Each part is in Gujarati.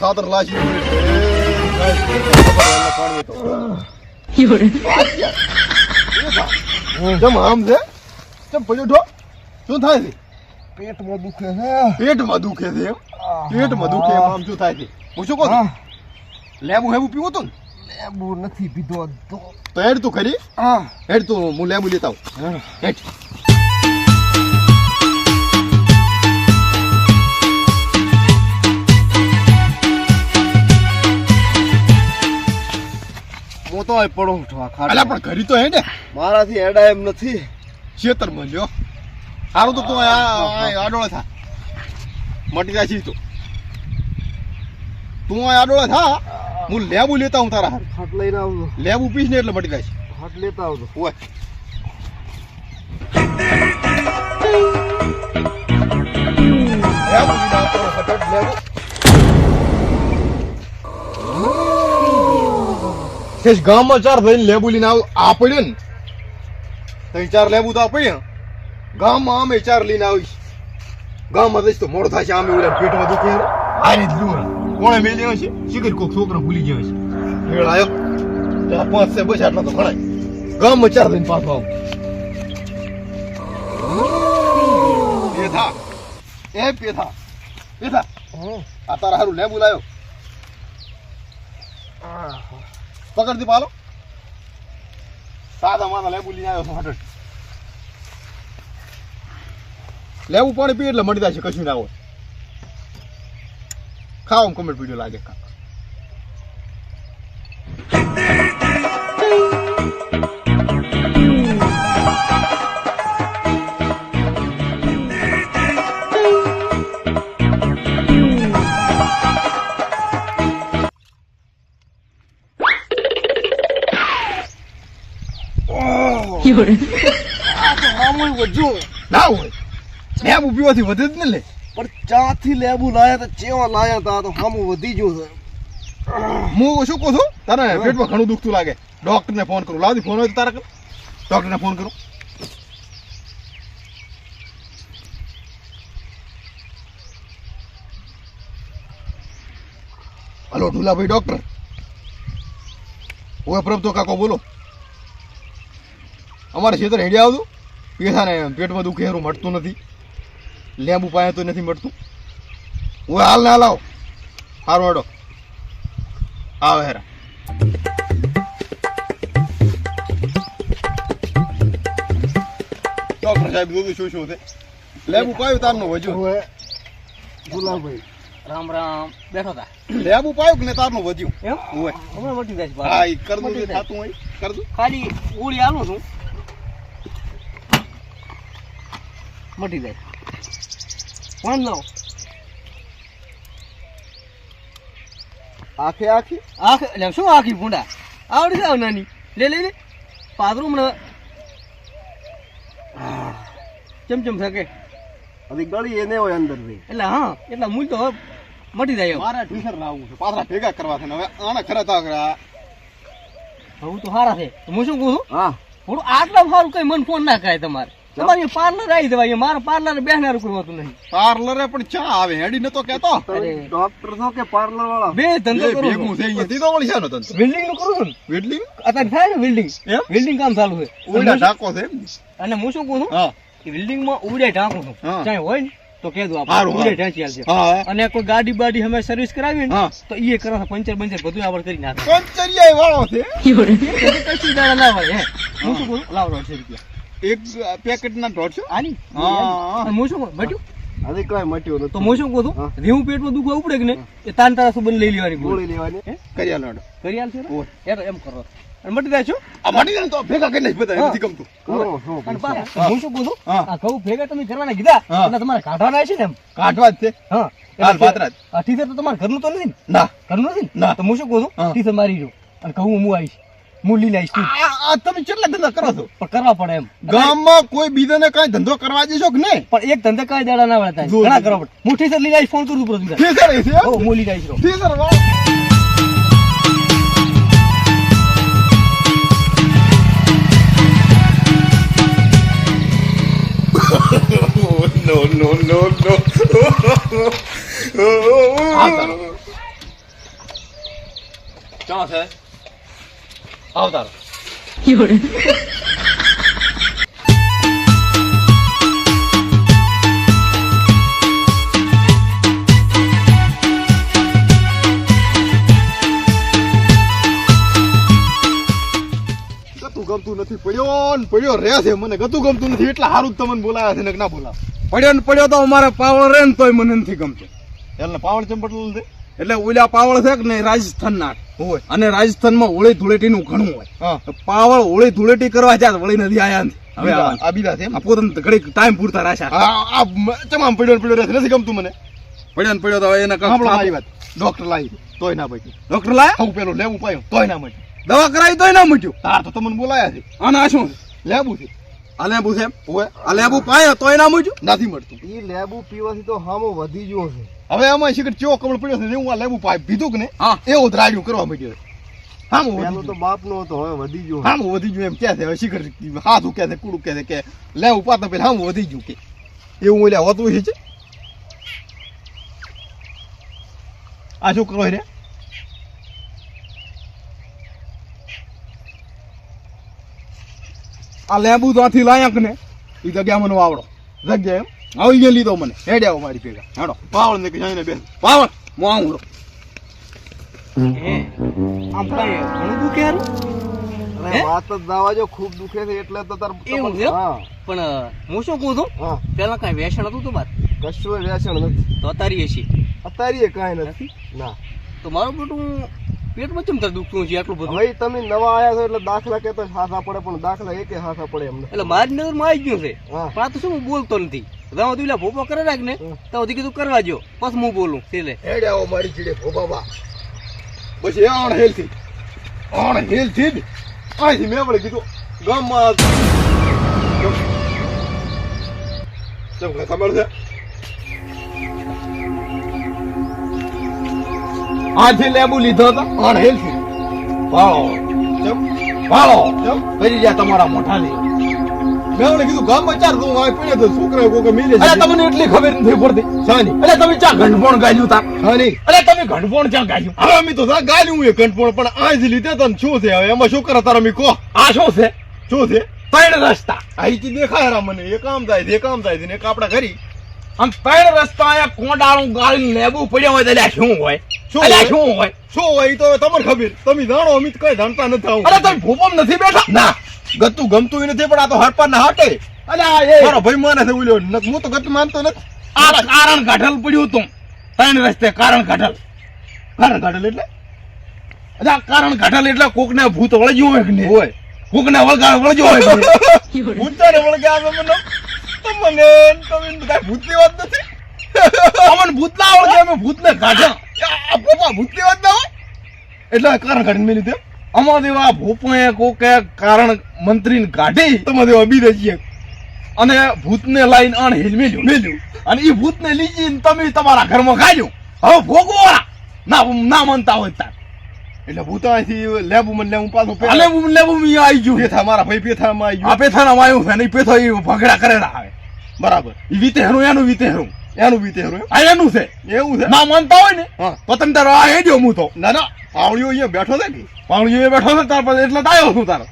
ખાતર લાશી જમ આમ છે? જમ પડ્યો ઠો શું થાય છે? પેટમાં દુખે છે. પેટમાં દુખે છે એમ? પેટમાં દુખે એમ આમ શું થાય છે? હું શું કહું? લેબુ હેબુ પીવું તું લેબુ નથી પીધો તો. તો હેડ તું ખરી. હેડ તું હું લેબુ લેતા આવું. હેડ. હું તો પડો અલ્યા પણ ઘરી તો હેડ. મારાથી એડા એમ નથી. છેતર લ્યો. સારું તો તું આડોળે થા. મટી જાય તો. તું આડોળે થા. હું લેબુ લેતા હું તારા. ફાટ લઈને આવજો લેબુ પીશ ને એટલે મટી જાય ફાટ લેતા આવજો ઓય. લેબુ લેબુ. શેષ ગામમાં ચાર ભાઈ લેબુ લઈને આવ આ ને. ત્રણ ચાર લેબુ તો આ ગામમાં અમે ચાર લઈને આવીશ. ગામમાં જઈશ તો મોડો થશે આમે ઓલા પેટમાં દુખે હારે. આ રીતે દુખે કોણે મેલી છે શીખર કોક છોકરો ભૂલી ગયો છે મેળ આવ્યો ચાર પાંચ છે બસ આટલા તો ગણાય ગામમાં ચાર લઈને પાછો આવું. પેથા એ પેથા પેથા આ તારા હારું લેબુ લાયો. પકડતી પાલો. સાદા માના લેબુ લઈને આવ્યો છું હટટ લેવું પાણી પી એટલે મળી જાય છે કશું ના હોય. ખાવા કમેન્ટ વીડિયો લાગે ખા મામું વધ્યું ના હોય લેબુ પીવાથી વધે જ ને લે પણ ચાથી લેબુ લાયા તો ચેવા લાયા તા તો હામું વધી ગયું છે હું શું કહું છું તારે પેટમાં ઘણું દુખતું લાગે ડોક્ટરને ફોન કરું લાવજી ફોન હોય તો તારા ડોક્ટરને ફોન કરું હલો ઢુલાભાઈ ડોક્ટર ઓય પ્રભતો કાકો બોલો અમારે ખેતર હેડી આવતું. પેથાને પેટમાં દુખે હારું મળતું નથી. લેબુ પાયા તો નથી મળતું હું હાલ ના લાવ સારું હેડો. આવે હેરા. ડોક્ટર સાહેબ જોયું શું શું છે. લેબુ પાયું તારનું વજુ ગુલાબભાઈ રામ રામ. બેઠો હતા લેબુ પાયું કે ને તારનું વધ્યું? એમ? ઓય. હમણાં મટી જાય હા જે. હોય કર ખાલી ગોળી આલું છું. મટી જાય. પણ લો આખે આખી? આખ એટલે શું આખી ભૂંડા? આવડી જાવ નાની. લે લે લે. પાદરું હમણાં. ચમચમ શકે હજી ગળી એને હોય અંદર એટલે હા એટલે મૂલ તો મટી જાય મારા ટ્યુશન લાવવું છે. પાદરા ભેગા કરવા છે હવે આના ખરા તા હવે તો સારા છે. હું શું કહું છું? હા. થોડું આટલા સારું કઈ મન ફોન ના કરાય તમારે. તમારે પાર્લર આવી જવાય. મારે પાર્લર બેહનાર કોઈ હોતું નહીં. પાર્લરે પણ ચા આવે હેડી નતો કેતો ડોક્ટર નો કે પાર્લર વાળા? બે ધંધો કરું ભેગું છું. છે અહીંયા વળી છે ને તને બિલ્ડિંગનું કરું છું ને. અત્યારે થાય ને બિલ્ડિંગ એમ? બિલ્ડિંગ કામ ચાલુ છે. ઓયડા ઢાકો છે અને હું શું કહું છું? કે બિલ્ડિંગમાં ઉડે ઢાંકું છું. ચાહે હોય ને તો કહી દો આપણે. ઉડે ઢાંચી આલજો અને કોઈ ગાડી બાડી અમે સર્વિસ કરાવી ને તો એ કરો પંચર બંચર બધું આપણે કરી નાખે. પંચરિયા વાળો છે? કશું દાડા ના હોય હે. હું શું કહું લાવ રૂપિયા. એક પેકેટ ના દોઢસો આની? હા. શું કહું બટ્યું કઈ મટ્યું તો હું શું કહું છું રેવું પેટમાં દુખવા ઉપડે કે ને એ તાન તારા સુબન લઈ લેવાની ગોળી લેવાની. કર્યા લાડો. કરી છે? ઓય. યાર એમ કરો. અને મટી જાય છો? આ મટી જાય તો ભેગા કરીને બધા નથી ગમતું? હું શું કહું છું આ કહું ભેગા તમે કરવાના કીધા? અને તમારે કાઢવાના છે ને એમ? કાઢવા જ છે. હા. હાલ પાત્રા જ. આ ટીચર તો તમારે ઘરનું તો નથી ના? ઘરનું નથી ના. તો હું શું કહું છું હા. મારી જો અને કહું હું આવીશ લઈને આવીશ આ તમે કેટલા ધંધા કરો છો? પણ કરવા પડે એમ. ગામમાં કોઈ બીજાને કાંઈ ધંધો કરવા દેશો કે નહીં? પણ એક ધંધો કાંઈ દાડા ના વળતા ઘણા કરો પડે હું સર લઈ ફોન કરું છું ઠીક સર છે લઈને આવીશ રહો. ઠીસર વાળો no, no, no, no. આ છે આવતાર ગમતું નથી પડ્યો ને પડ્યો રહે છે મને. ગતું ગમતું નથી એટલે સારું તમને બોલાયા છે ને ના બોલા પડ્યો ને પડ્યો તો અમારે પાવળ રે ને તોય મને નથી ગમતું. એટલે પાવડ ચંપટલું છે એટલે ઓલા પાવળ છે કે નહીં? રાજસ્થાન ના હોય. અને રાજસ્થાનમાં હોળી ધૂળેટી નું ઘણું હોય. પાવળ હોળી ધૂળેટી કરવા જાય વળી નથી આયા હવે આ બીજા છે પોતાને ઘડીક ટાઈમ પૂરતા રાખ્યા. તમામ પડ્યો પડ્યો રહેશે? નથી ગમતું મને. પડ્યો ને પડ્યો તો એને મારી વાત. ડોક્ટર લાવી તોય ના બચ્યું ડોક્ટર લાયા? હું પેલું લેવું પાયું તોય ના મટ્યું દવા કરાવી તોય ના મટ્યું તાર તો તમને બોલાયા છે. અને આ શું? લેવું છે. આ લેબુ છે? આ લેબુ પાય તો એના મુજ નથી મળતું. ઈ લેબુ પીવાથી તો હામો વધી ગયો છે. હવે આમાં શીખર ચો કમળ પડ્યો છે હું આ લેબુ પાય પીધું કે ને હા. એવું જ કરવા માંડ્યો હામો પેલું તો બાપ નો હતો હવે વધી ગયો. હામ વધી ગયો એમ કે છે? હવે શીખર હાથ ક્યાં છે કુડું કે છે કે લેવું પાતા પેલા હામો વધી ગયું કે. એવું ઓલ્યા હોતું છે? આ શું કરો રે આ લેબુ ત્યાંથી આથી લાયક ને. એ જગ્યા મને વાવડો. જગ્યા એમ? આવી ગયા લીધો મને. હેડે આવો મારી ભેગા. હેડો. પાવળ ને જઈને બેન. વાવડ. હું આવું ઘણું દુખે વાત જ દાવા જો ખૂબ દુખે છે એટલે તો તાર એવું છે? હા. પણ હું શું કહું છું? પેલા કઈ વેસણ હતું તમારે? કશું વેસણ નથી. તો તારી છીએ. અત્યારે કઈ નથી. ના. તો મારું પેટું પેટમાં ચમ તારે દુખતું છે આટલું બધું? ભાઈ તમે નવા આયા છો એટલે દાખલા કહેતા હાથા પડે પણ દાખલા એકે હાથા પડે એમ. એટલે મારી નજરમાં આવી ગયું છે. પણ આ તો શું હું બોલતો નથી. સુધી પેલા ભોપો કરે રાખ ને તો સુધી કીધું કરવા જો. પછી હું બોલું છેલ્લે. હેડે આવો મારી ચીડે ભો બાબા પછી આણ હેલથી. આણ હેલથી જ. અહીંથી મેં આપણે કીધું ગામમાં કાંઈ ખબર છે. આથી લેબુ લીધો હતો આણ હેલથી ભાળો કેમ ભાળો કરી જાય તમારા મોઢા થી મેં કીધું ગામમાં ચાર તું આ પડ્યો તો છોકરા કોઈ મિલે અરે તમને એટલી ખબર નથી પડતી? સાની. અરે તમે ચા ઘંટપણ ગાલ્યું તા? સાની. અરે તમે ચા ગાલ્યું હવે અમે તો ગાયું એ પણ આજ લીધે તો શું છે હવે? એમાં શું કરે તારા મી આ શું છે? શું છે? ત્રણ રસ્તા. અહીંથી દેખાય મને. એક આમ જાય છે એક આમ જાય છે એક આપડા ઘરી. આમ ત્રણ રસ્તા કોંડાળું ગાળીને લેબુ પડ્યો હોય તો શું હોય? અલ્યા? શું હોય? શું હોય તો તમને ખબર. તમે જાણો અમે કઈ જાણતા નથી આવું. અરે તમે ભૂપમ નથી બેઠા? ના. ગતું ગમતું નથી પણ આ તો હરપાર ના હટે. અલ્યા એ મારો ભાઈ માને છે ઉલ્યો હું તો ગત માનતો નથી. આ કારણ કાઢલ પડ્યું તું. ત્રણ રસ્તે કારણ કાઢલ. કારણ કાઢેલ એટલે? અલ્યા કારણ કાઢલ એટલે કોકને ભૂત વળગ્યું હોય ને હોય. કોકને વળગા વળગ્યો હોય ભૂત વળગે મને તમને તમે કાંઈ ભૂતની વાત નથી. અમને ભૂત ના વળગે અમે ભૂતને કાઢ્યા આ ભૂત ભૂતની વાત ના હોય? એટલે કારણ કાઢીને મેં લીધું. અમાર દેવા ભૂપોએ કોકે કારણ મંત્રીને કાઢી તમારે એવા બી છીએ અને ભૂતને લઈને અણ હિલમેલ્યું મેલ્યું અને એ ભૂતને લીજીને તમે તમારા ઘરમાં ખાજો હવે ભોગવો ના ના માનતા હોય તાર. એટલે ભૂત અહીંથી લેબુ મને લેવું પાછું હાલે હું લેવું મેં આવી ગયું. પેથા મારા ભાઈ પેથામાં આવી આ ગયું. પેથાના આવ્યું છે ને પેથો એ ભગડા કરેલા આવે. બરાબર. એ વિતેહરું એનું વિતેહરું. એનું બી તેરું? આ એનું છે? એવું છે? ના માનતા હોય ને હા. તો તમે તારો આ હેડ્યો હું તો. ના ના પાવડીઓ અહીંયા બેઠો છે કે? પાણી બેઠો છે તાર પાસે એટલે તો આવ્યો છું તારો.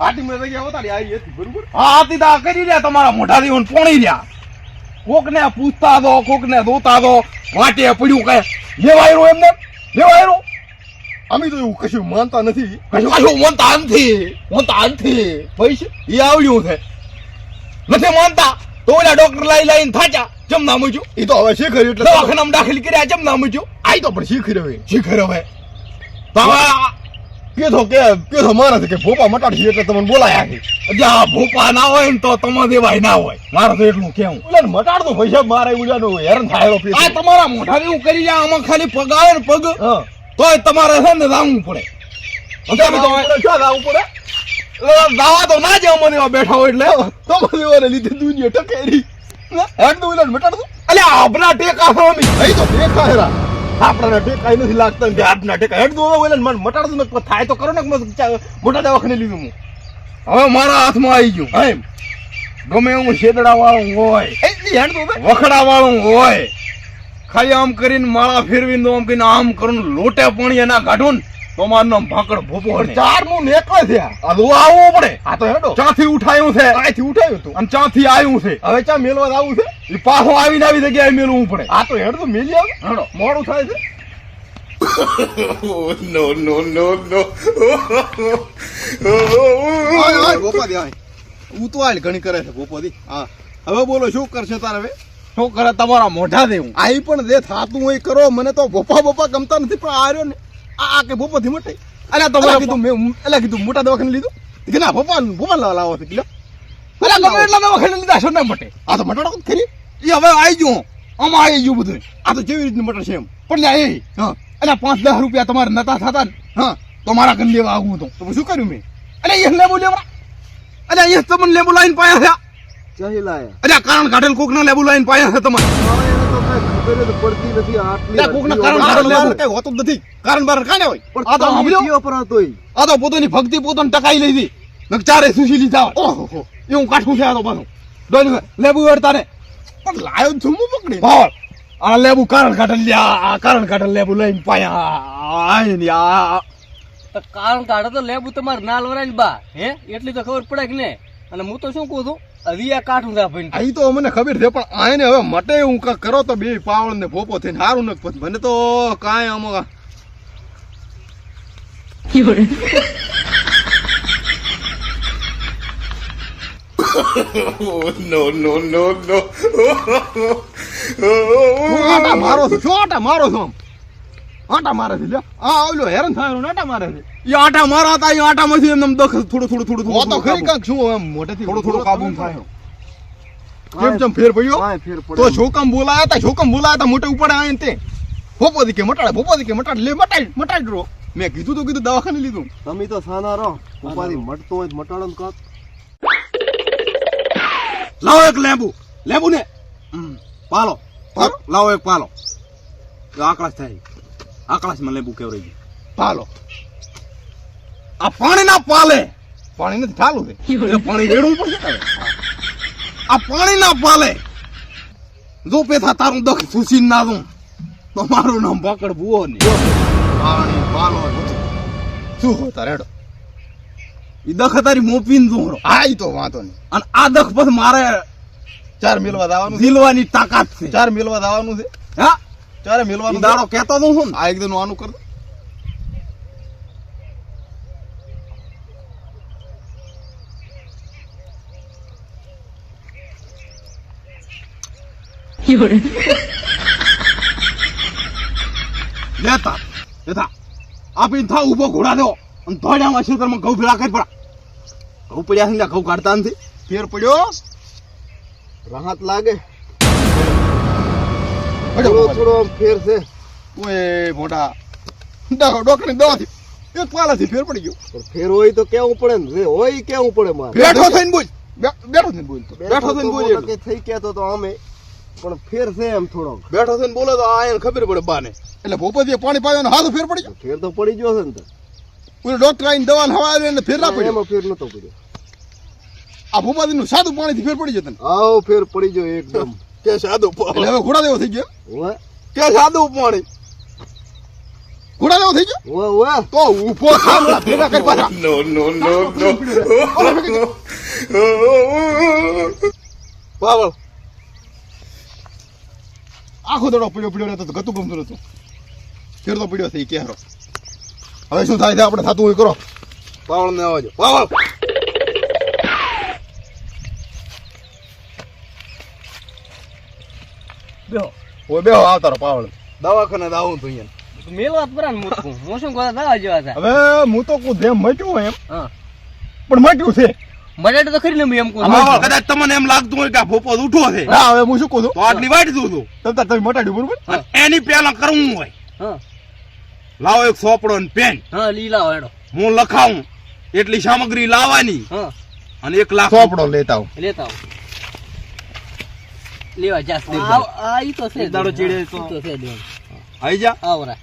આટી મેં જગ્યા હતા આવી હતી બરોબર? હા આતી તા કરી રહ્યા તમારા મોઢાથી હું પોણી રહ્યા. કોકને પૂછતા દો કોકને દોતા દો વાટે પડ્યું કઈ લેવાયરું એમને લેવાયરું. અમે તો એવું કશું માનતા નથી. કશું કશું માનતા નથી માનતા નથી. પૈસા એ આવડ્યું છે. નથી માનતા. તો ઓલા ડોક્ટર લાઈ લાઈન થાચા જમના મૂજ્યું એ તો હવે શીખર એટલે દવાખાનામાં દાખલ કર્યા જમના મૂજ્યું આઈ તો પણ હવે. શીખર હવે. તો હવે આ- પેથો કે કીધો મારે છે કે ભોપા મટાડી એટલે તમને બોલાયા છે. આ ભૂપા ના હોય ને તો તમારે દેવાય ના હોય. મારે તો એટલું કેવું. એટલે મટાડતો છે મારે ઓલાનો હેરાન થાય આ તમારા મોઢા એવું કરી જાય આમાં ખાલી પગ આવે ને પગ. તોય તમારે છે ને લાવવું પડે. તો જાવું પડે? દાવા તો ના જ મને એવા બેઠા હોય એટલે તમારે એવાને લીધે દુનિયા ટકેરી. હેડ તો મટાડ દઉં અલે આભના ટેકા સ્વામી ભાઈ તો ટેકા હેરા આપણાના ટેકા નથી લાગતા. કે આપના ટેકા. હેડ તો ઓલે મને મટાડતો ને પણ થાય તો કરો ને મોટા દવાખાને લીધું હું. હવે મારા હાથમાં આવી ગયું. એમ. ગમે એવું શેદડા વાળું હોય હેડ તો વખડા વાળું હોય. ખાલી આમ કરીને માળા ફેરવીને આમ કરીને આમ કરું લોટે પાણી એના કાઢું ને. તો મારું નામ ભાકડ ભોપો ને. ચાર મુ નેકળે છે આ. આ તો પડે. આ તો હેડો. ચાથી ઉઠાયું છે? અહીંથી ઉઠાયું તું? અને ચાથી આવ્યું છે? હવે ચા મેલવા આવું છે? એ પાછો આવીને આવી જગ્યાએ મેલવું પડે. આ તો હેડ તો મેલી આવે. હેડો. મોડું થાય છે. ઓય, આય ગોપાદી, ઓય. ઉતવાળ ઘણી કરે છે ગોપાદી હા. હવે બોલો શું કરશે તારે હવે? શું કરે? તમારા મોઢા દેવું. આઈ પણ જે થાતું હોય કરો. મને તો ભોપા ભોપા ગમતા નથી પણ આ રહ્યો ને. આ આ કે બોપા થી મટે અરે તમારે કીધું મેં એટલે કીધું મોટા દવાખાને લીધું. કે ના ભોપાલ ભોપાલ લાવ- લાવો. છે કિલો અરે ગમે એટલા દવાખાને લીધા છો ને મટે. આ તો મટાડો ખરી એ હવે આવી ગયું. આમાં આવી ગયું બધું. આ તો કેવી રીતનું મટર છે એમ? પણ ના એ હા અને પાંચ દસ રૂપિયા તમારે નતા થતા ને હા તો મારા ઘર લેવા આવું હતું. તો શું કર્યું મેં? અને એ લેબુ લેવા અને એ તમને લેબુ લાઈન પાયા છે ચાહી લાયા. અરે કારણ કાઢેલ કોક ના લેબુ લાઈન પાયા છે તમારે. ખબર જ પડતી નથી આટલી કોકના કારણ હદીઓ કાઢેલ લેબુ. કઈ હોતું નથી. કારણ બાર કાંઈ હોય. પણ આ તો? કયો પર હતોય? આ તો પોતાની ભક્તિ પોતાને ટકાઈ લીધી. નક ચારે સુશી લીધા હોય. ઓહો એવું કાઠું છે આ તો પાછું લેબુ વેડતા તારે. પણ લાયો છું હું પકડી. ભાવ આ લેબુ કારણ કાઢેલ લ્યા આ કારણ કાઢેલ લેબુ લઈને પાયા. આય ને આ કારણ કાઢે તો લેબુ તમારે નાલ વરાય બા. હે? એટલી તો ખબર પડે કે ને અને હું તો શું કહું છું? હરિયા કાઠું છે આ અહીં તો મને ખબર છે પણ આને હવે મટે હું કા કરો તો બે પાવળ ને ભોપો થઈને હારું નક પછી મને તો કાંઈ આમાં નો આટા મારો છું શું આટા મારો છો આમ? આટા મારે છે લ્યો. આ આવલો હેરાન થાય આટા મારે છે. એ આટા મારા હતા એ આટામાંથી એમ દખ થોડું થોડું થોડું થોડું તો ખરી કાબુ. કાંઈક એમ મોટેથી થોડું થોડું કાબુ થાય. કેમ ચમ ફેર પડ્યો? તો જોકમ બોલાયા હતા જોકમ બોલાયા હતા મોટે ઉપર આય તે. ભોપો કે મટાડે ભોપો કે મટાડે લે મટાડ મટાડ રો મેં કીધું તો કીધું દવાખાને લીધું. તમે તો સાના રહો. ઉપાધિ મટતો હોય મટાડો ને કાક. લાવો એક લેબુ. લેબુ ને પાલો? લાવો એક પાલો. આકળાશ થાય. આકળાશમાં લેબુ કેવરાઈ ગયું. પાલો. આ પાણી ના પાલે. પાણી નથી ઠાલું છે. એટલે પાણી રેડવું પડશે આ પાણી ના પાલે. જો પેથા તારું દખ સુસી ના દઉં તો મારું નામ પકડ બુઓ ને પાણી પાલો શું હોતા રેડો એ દખ તારી મોપીને દોરો હા તો વાંધો નહીં. અને આ દખ પછી મારે ચાર મિલવા દાવાનું છે. ઝીલવાની તાકાત છે. ચાર મિલવા દાવાનું છે? હા. ઈ મિલવાનું દાડો કહેતો તો હું આ આ એકદમ આનું કર લેતા લેતા. આપીને થા ઊભો ઘોડા દો અને ધોડામાં ખેતરમાં ઘઉં ભેળા કરી પડા ઘઉં પડ્યા ને ઘઉં કાઢતા નથી. ફેર પડ્યો. રાહત લાગે. થોડો થોડો ફેર છે. ઓય મોટા. ડો- ડોકરની દવાથી એક પાલાથી ફેર પડી ગયો. પણ ફેર હોય તો કેવું પડે ને? હોય કેવું પડે મારે? બેઠો થઈને બોલ. બેઠો થઈને બોલ તો. બેઠો થઈને બોલ કે થઈ ગયા તો અમે. પણ ફેર છે એમ થોડો બેઠો થઈને બોલે તો આ એને ખબર પડે બાને. એટલે ભોપતીએ પાણી પાયો ને હાથ ફેર પડી ગયો. ફેર તો પડી ગયો છે ને તો. ઓલો ડોક્ટર આવીને દવા હવા આવી ફેર ના પડ્યો. એમાં ફેર નતો પડ્યો. આ ભોપાતીનું સાદું પાણીથી ફેર પડી જતો આવો ફેર પડી ગયો એકદમ. કે સાદું પાણી. હવે ઘોડા જેવો થઈ ગયો? કે સાદું પાણી. ઘોડા જેવો થઈ ગયો? ઓવે ઓવે તો ઊભો થા ને ભેગા કરી પાછા. નો નો નો પાવળ. આખો દડો પડ્યો પડ્યો રહેતો તો ગતું ગમતું નતું. ફેરતો પડ્યો થઈ કેરો હવે શું થાય છે? આપણે થતું હોય કરો. પાવળ ને આવજો પાવળ. બેહો. ઓય બેહો આવતારો પાવળ દવાખાને દાવું તું અહીંયા. મેલવા પડે ને હું શું કહું દાવા જેવા હતા હવે હું તો કું જેમ મટ્યું એમ. હા. પણ મટ્યું છે. મજાટ તો ખરી ને એમ કહું કદાચ તમને એમ લાગતું હોય કે આ ભોપો ઉઠો છે. હા હવે હું શું કહું છું? તો આટલી વાટ દઉં છું. તમ તાર તમે મટાડ્યું બરોબર? એની પહેલા કરવું હોય. હા. લાવો એક સોપડો ને પેન. હા લીલા હેડો. હું લખાવું. એટલી સામગ્રી લાવવાની. હા. અને એક લાખ સોપડો લેતા આવું. લેતા આવો. લેવા જાસ આ આ ઈ તો છે દાડો ચીડે તો. તો છે. આઈ જા. આવરા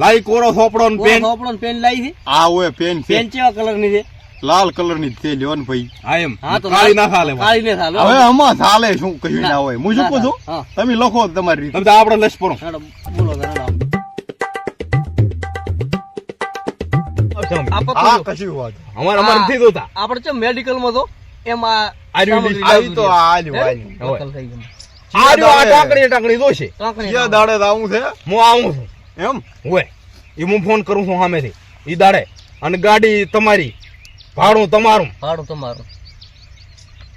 લાઈ કોરો સોપડો ને પેન. પેન આપણો પેન લાઈ છે. આ ઓય પેન પેન કેવા કલરની છે? લાલ કલરની તે લેવન ભાઈ. હા એમ. હા તો કાળી ના ચાલે કાળી ને ચાલો હવે આમાં ચાલે શું કહ્યું ના હોય. હું શું કહું છું? તમે લખો તમારી રીતે. તમે તો આપણે લશ પડો. બોલો તો હેડો. આ પકડો. આ કશું વાત. અમારે અમારે નથી જોતા. આપણે છે મેડિકલમાં તો એમાં આયુર્વેદિક તો લાવવી આ લ્યો, આ છે. લ્યો. નકલ થઈ ગઈ. આ આ ટાંકણી ટાંકણી જોશે કાંકરી દાડે આવું છે હું આવું છું એમ હોય એ હું ફોન કરું છું સામેથી ઈ દાડે અને ગાડી તમારી ભાડું તમારું ભાડું તમારું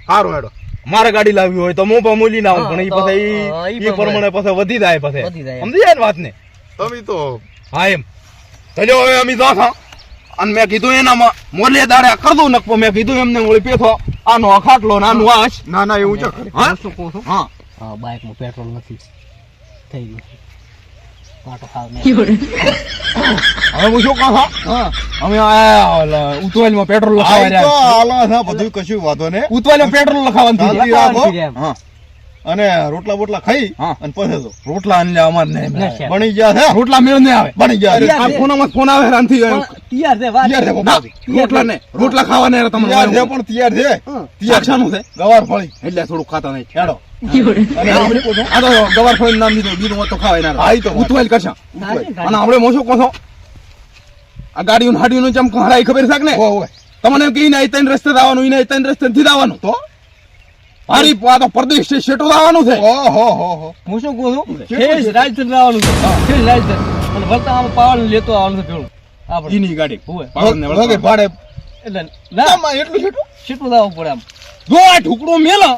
સારું હેડો મારે ગાડી લાવવી હોય તો હું પણ મૂલી ના આવું પણ એ પછી ઈ પ્રમાણે પછી વધી જાય પછી સમજી જાય. સમજી વાત ને તમે તો હા એમ તો જો હવે અમે જા થા અને મેં કીધું એનામાં મોલે દાડે કર દઉં નકપો મેં કીધું એમને વળી પેથો આનો અખાટલો ખાટલો ને આશ ના ના એવું છે. હા? શું કહું છું? હા. હા બાઇકમાં પેટ્રોલ નથી. થઈ ગયું. હાવ હું શું કહું અમે ઉતવાલમાં પેટ્રોલ લખાવા આ બધું કશું વાંધો ને ઉતવાલમાં પેટ્રોલ લખાવાનું અને રોટલા બોટલા ખાઈ અને પછી તો રોટલા અને અમાર નહીં ના. બની ગયા છે. રોટલા મેળ ને આવે. બની ગયા છે. આ ફોનમાં ફોન આવે રાંધી તૈયાર છે વાત તૈયાર છે ના. રોટલા ને રોટલા ખાવા ને તમને તૈયાર છે. પણ તૈયાર છે. તૈયાર શાનું છે? ગવાર ફળી. એટલે થોડું ખાતા નહીં. ખેડો ગવાર ફળી નામ દીધું. બીજું તો ખાવાય ના આઈ તો ઉતવાઈ ઉતવાલ કરશા. અને આપણે મોશો કોસો આ ગાડીઓ હાડીઓ ચમકો હરાય ખબર છે ને. તમને એમ કે ઈને અહીં ત્રણ રસ્તે આવવાનું ઈને અહીં ત્રણ રસ્તે નથી આવવાનું. તો? હારી આ તો પરદેશ છે શેટો લાવવાનું છે. ઓહો હો હો હું. શું કહું છું? ખેસ રાજસ્થાન લાવવાનું છે. ખેસ રાજસ્થાન અને વળતા આમ પાવર લેતો આવવાનું છે ભેળું. આપણે ઈની ગાડી. હોય. પાવનને વગે વળતા. ભાડે એટલે ના. એટલું છેટું શીટું લાવવું પડે આમ. જો આ ઢુકડો મેલો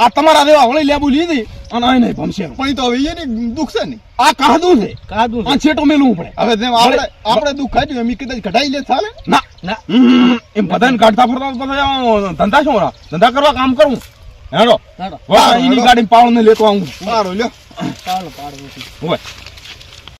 આ તમારા દેવા વળી લેબુ લીધી અને અહીં નહીં ભમશે. પણ તો હવે એની દુઃખ છે ને. આ કાદું છે. કાદું આ છેટો મેલવું પડે. હવે જેમ આપણે આપણે દુઃખ કાઢ્યું એમ કદાચ કઢાઈ લે ચાલે? ના. ના. એમ બધાને કાઢતા ફરતા બધા ધંધા શું? ધંધા કરવા કામ કરવું. હેડો. વાહ, એની ગાડી પાવણ ને લેતો આવું. પાડો લ્યો. પાડો પાડો. હોય